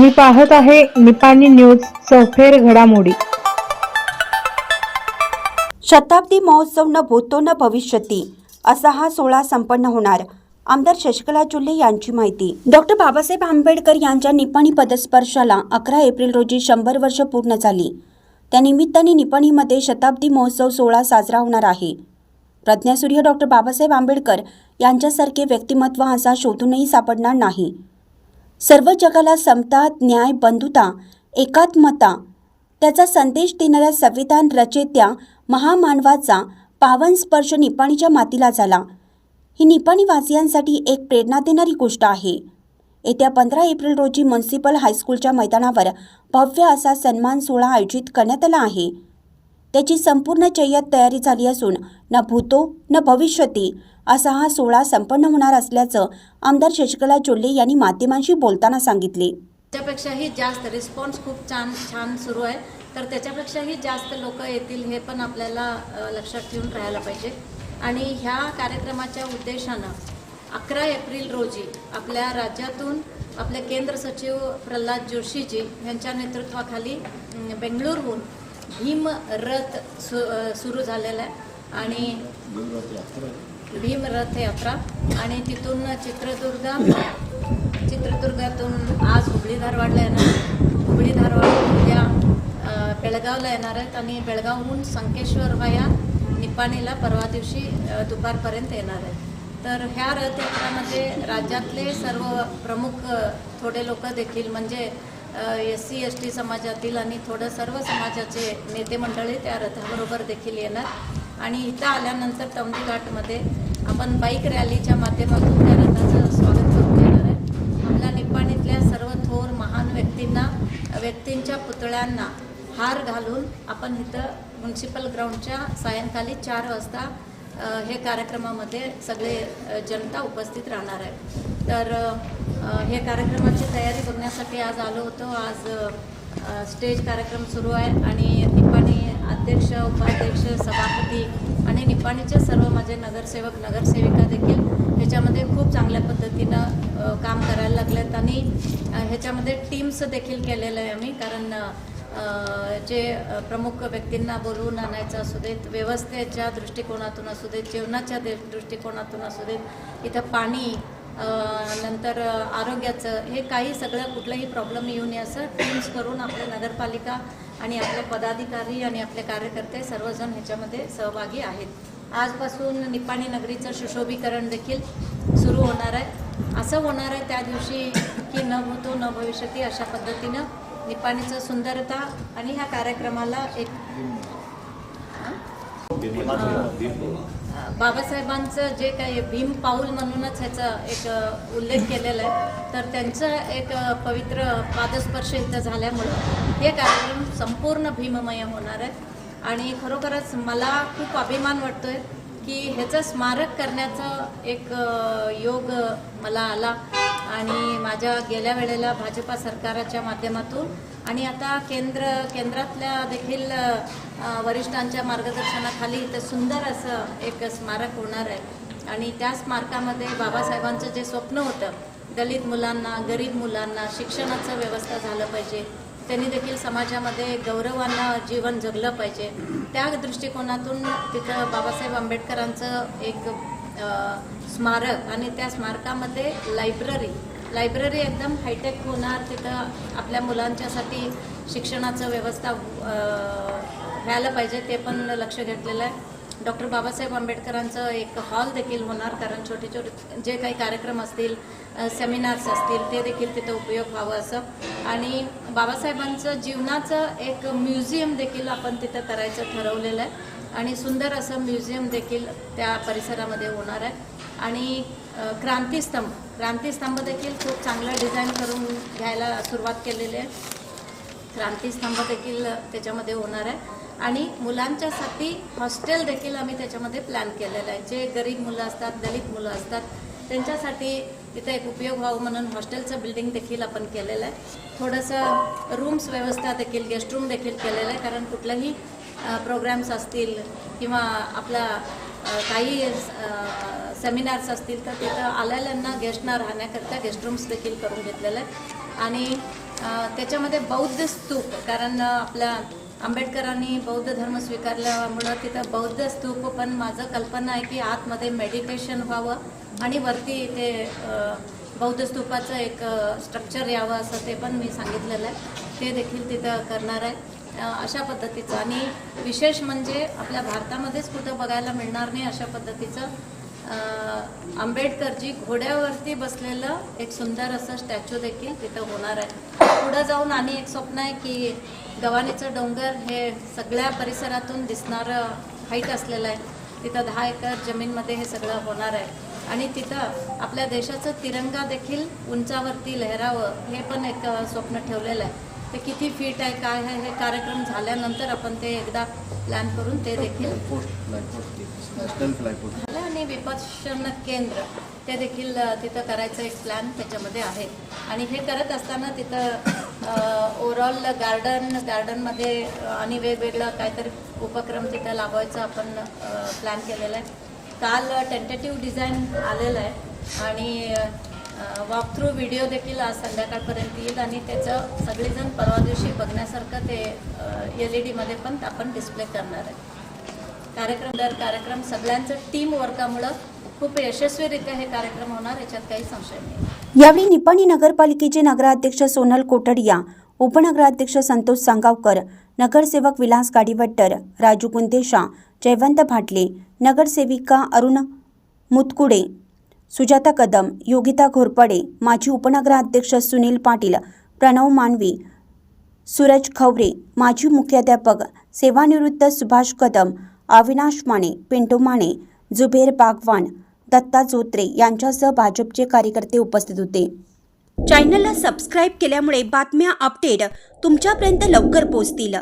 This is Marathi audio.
तुम्ही पाहत आहे निपाणी न्यूज चौफेर घडामोडी. शताब्दी महोत्सव न भूतो न भविष्यती असा हा सोहळा संपन्न होणार. आमदार शशिकला चुल्ले यांची माहिती. डॉक्टर बाबासाहेब आंबेडकर यांच्या निपाणी पदस्पर्शाला अकरा एप्रिल रोजी शंभर वर्ष पूर्ण झाली. त्यानिमित्ताने निपाणीमध्ये शताब्दी महोत्सव सोहळा साजरा होणार आहे. प्रज्ञासूर्य डॉक्टर बाबासाहेब आंबेडकर यांच्यासारखे व्यक्तिमत्व असा शोधूनही सापडणार नाही. सर्व जगाला समता न्याय बंधुता एकात्मता. त्याचा संदेश देणाऱ्या संविधान रचेत्या महामानवाचा पावन स्पर्श निपाणीच्या मातीला झाला. ही निपाणीवासियांसाठी एक प्रेरणा देणारी गोष्ट आहे. येत्या पंधरा एप्रिल रोजी म्युन्सिपल हायस्कूलच्या मैदानावर भव्य असा सन्मान सोहळा आयोजित करण्यात आला आहे. त्याची संपूर्ण जय्यत तयारी झाली असून न भूतो न भविष्यती असा हा सोहळा संपन्न होणार असल्याचं आमदार शशिकला चोल्ले यांनी माध्यमांशी बोलताना सांगितले. त्याच्यापेक्षाही जास्त रिस्पॉन्स खूप छान छान सुरू आहे. तर त्याच्यापेक्षाही जास्त लोक येतील हे पण आपल्याला लक्षात ठेवून राहायला पाहिजे. आणि ह्या कार्यक्रमाच्या उद्देशानं अकरा एप्रिल रोजी आपल्या राज्यातून आपले केंद्र सचिव प्रल्हाद जोशीजी यांच्या नेतृत्वाखाली बेंगळूरहून भीम रथ सु सुरू झालेला आहे. आणि भीम रथ यात्रा. आणि तिथून चित्रदुर्ग चित्रदुर्गातून आज हुबळी धारवाडला येणार आहे. हुबळी धारवाड उद्या बेळगावला येणार आहेत. आणि बेळगावहून संकेश्वर व्हाया निपाणीला परवा दिवशी दुपारपर्यंत येणार आहेत. तर ह्या रथयात्रामध्ये राज्यातले सर्व प्रमुख थोडे लोक देखील म्हणजे एस सी एस टी समाजातील आणि थोडं सर्व समाजाचे नेते मंडळी त्या रथाबरोबर देखील येणार. आणि इथं आल्यानंतर तमदी घाटमध्ये आपण बाईक रॅलीच्या माध्यमातून त्या रथाचं स्वागत करून घेणार आहे. आपल्या निपाणीतल्या सर्व थोर महान व्यक्तींना व्यक्तींच्या पुतळ्यांना हार घालून आपण इथं म्युन्सिपल ग्राउंडच्या सायंकाळी चार वाजता हे कार्यक्रमामध्ये सगळे जनता उपस्थित राहणार आहे. तर हे कार्यक्रमाची तयारी बघण्यासाठी आज आलो होतो. आज स्टेज कार्यक्रम सुरू आहे आणि निपाणी अध्यक्ष उपाध्यक्ष सभापती आणि निपाणीचे सर्व माझे नगरसेवक नगरसेविका देखील ह्याच्यामध्ये खूप चांगल्या पद्धतीनं काम करायला लागलेत आणि ह्याच्यामध्ये टीम्स देखील केलेलं आहे आम्ही. कारण जे प्रमुख व्यक्तींना बोलवून आणायचं असू देत व्यवस्थेच्या दृष्टिकोनातून असू देत जेवणाच्या दृष्टिकोनातून असू देत इथं पाणी नंतर आरोग्याचं हे काही सगळं कुठलाही प्रॉब्लेम येऊ नये असं टीम्स करून आपल्या नगरपालिका आणि आपले पदाधिकारी आणि आपले कार्यकर्ते सर्वजण ह्याच्यामध्ये सहभागी आहेत. आजपासून निपाणी नगरीचं सुशोभीकरण देखील सुरू होणार आहे. असं होणार आहे त्या दिवशी की न होतो न भविष्यती अशा पद्धतीनं निपाणीचं सुंदरता आणि ह्या कार्यक्रमाला एक बाबासाहेबांचं जे काही भीम पाऊल म्हणूनच ह्याचा एक उल्लेख केलेला आहे तर त्यांचं एक पवित्र पादस्पर्श इथं झाल्यामुळं हे कार्यक्रम संपूर्ण भीममय होणार आहे. आणि खरोखरच मला खूप अभिमान वाटतोय की ह्याचं स्मारक करण्याचा एक योग मला आला. आणि माझ्या गेल्या वेळेला भाजपा सरकाराच्या माध्यमातून आणि आता केंद्र केंद्रातल्या देखील वरिष्ठांच्या मार्गदर्शनाखाली इथं सुंदर असं एक स्मारक होणार आहे. आणि त्या स्मारकामध्ये बाबासाहेबांचं जे स्वप्न होतं दलित मुलांना गरीब मुलांना शिक्षणाचं व्यवस्था झालं पाहिजे त्यांनी देखील समाजामध्ये गौरवानं जीवन जगलं पाहिजे त्या दृष्टिकोनातून तिथं बाबासाहेब आंबेडकरांचं एक स्मारक आणि त्या स्मारकामध्ये लायब्ररी. लायब्ररी एकदम हायटेक होणार तिथं आपल्या मुलांच्यासाठी शिक्षणाचं व्यवस्था व्हायला पाहिजे ते पण लक्ष घेतलेलं आहे. डॉक्टर बाबासाहेब आंबेडकरांचं एक हॉल देखील होणार कारण छोटे छोटे जे काही कार्यक्रम असतील सेमिनार्स असतील ते देखील तिथं उपयोग व्हावं असं. आणि बाबासाहेबांचं जीवनाचं एक म्युझियम देखील आपण तिथं करायचं ठरवलेलं आहे. आणि सुंदर असं म्युझियम देखील त्या परिसरामध्ये होणार आहे. आणि क्रांतीस्तंभ क्रांतीस्तंभ देखील खूप चांगलं डिझाईन करून घ्यायला सुरुवात केलेली आहे. क्रांतीस्तंभ देखील त्याच्यामध्ये होणार आहे. आणि मुलांच्यासाठी हॉस्टेल देखील आम्ही त्याच्यामध्ये प्लॅन केलेलं आहे. जे गरीब मुलं असतात दलित मुलं असतात त्यांच्यासाठी तिथे एक उपयोग व्हावं म्हणून हॉस्टेलचं बिल्डिंग देखील आपण केलेलं आहे. थोडंसं रूम्स व्यवस्था देखील गेस्ट रूम देखील केलेलं आहे कारण कुठलंही प्रोग्राम्स असतील किंवा आपला काही सेमिनार्स असतील तर तिथं आलेल्यांना गेस्टना राहण्याकरता गेस्ट रूम्स देखील करून घेतलेलं आहे आणि त्याच्यामध्ये बौद्ध स्तूप कारण आपल्या आंबेडकरांनी बौद्ध धर्म स्वीकारल्यामुळं तिथं बौद्ध स्तूप पण माझं कल्पना आहे की आतमध्ये मेडिटेशन व्हावं आणि वरती ते बौद्ध स्तूपाचं एक स्ट्रक्चर यावं असं ते पण मी सांगितलेलं आहे. ते देखील तिथं करणार आहे. अशा पद्धतीचं. आणि विशेष म्हणजे आपल्या भारतामध्येच कुठं बघायला मिळणार नाही अशा पद्धतीचं. आंबेडकरजी घोड्यावरती बसलेलं एक सुंदर असं स्टॅच्यू देखील तिथं होणार आहे. पुढं जाऊन आणि एक स्वप्न आहे की गव्हाणीचं डोंगर हे सगळ्या परिसरातून दिसणारं हाईट असलेलं आहे. तिथं दहा एकर जमीनमध्ये हे सगळं होणार आहे. आणि तिथं आपल्या देशाचं तिरंगा देखील उंचावरती लहरावं हे पण एक स्वप्न ठेवलेलं आहे. ते किती फीट आहे काय आहे हे कार्यक्रम झाल्यानंतर आपण ते एकदा प्लॅन करून ते देखील झालं आणि विपक्षण केंद्र ते देखील तिथं करायचं एक प्लॅन त्याच्यामध्ये आहे. आणि हे करत असताना तिथं ओव्हरऑल गार्डन गार्डनमध्ये आणि वेगवेगळं काहीतरी उपक्रम तिथं लाभवायचा आपण प्लॅन केलेला आहे. काल टेंटेटिव्ह डिझाईन आलेलं आहे. आणि वॉक थ्रू व्हिडिओ देखील आज संध्याकाळपर्यंत येईल आणि त्याचं सगळेजण परवा दिवशी बघण्यासारखं ते एल ई डीमध्ये पण आपण डिस्प्ले करणार आहे. कार्यक्रम दर कार्यक्रम सगळ्यांचं टीम वर्कामुळं खूप यशस्वीरित्या हे कार्यक्रम होणार याच्यात काही संशय नाही. यावेळी निपाणी नगरपालिकेचे नगराध्यक्ष सोनल कोटडिया उपनगराध्यक्ष संतोष सांगावकर नगरसेवक विलास गाडीवट्टर राजू कुंदेशा जयवंत भाटले नगरसेविका अरुण मुतकुडे सुजाता कदम योगिता घोरपडे माजी उपनगराध्यक्ष सुनील पाटील प्रणव मानवी सूरज खवरे माजी मुख्याध्यापक सेवानिवृत्त सुभाष कदम अविनाश माने पिंटू माने जुबेर बागवान दत्ता जोत्रे यांच्यासह भाजपचे कार्यकर्ते उपस्थित होते. चॅनलला सबस्क्राईब केल्यामुळे बातम्या अपडेट तुमच्यापर्यंत लवकर पोहोचतील.